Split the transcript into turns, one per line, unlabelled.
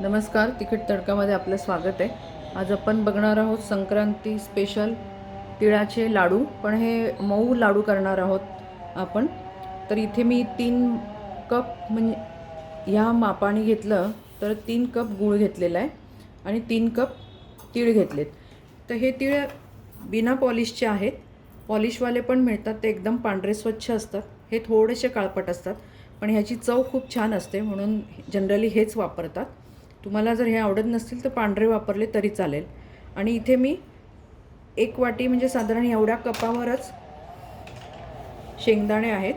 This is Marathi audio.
नमस्कार तिखट तडकामध्ये आपलं स्वागत आहे. आज आपण बघणार आहोत संक्रांती स्पेशल तिळाचे लाडू. पण हे मऊ लाडू करणार आहोत आपण. तर इथे मी तीन कप म्हणजे ह्या मापाने घेतलं तर तीन कप गूळ घेतलेला आहे आणि तीन कप तीळ घेतलेत. तर हे तीळ बिना पॉलिशचे आहेत. पॉलिशवाले पण मिळतात ते एकदम पांढरे स्वच्छ असतात. हे थोडेसे काळपट असतात पण ह्याची चव खूप छान असते म्हणून जनरली हेच वापरतात. तुम्हाला जर हे आवडत नसतील तर पांढरे वापरले तरी चालेल. आणि इथे मी एक वाटी म्हणजे साधारण एवढ्या कपावरच शेंगदाणे आहेत.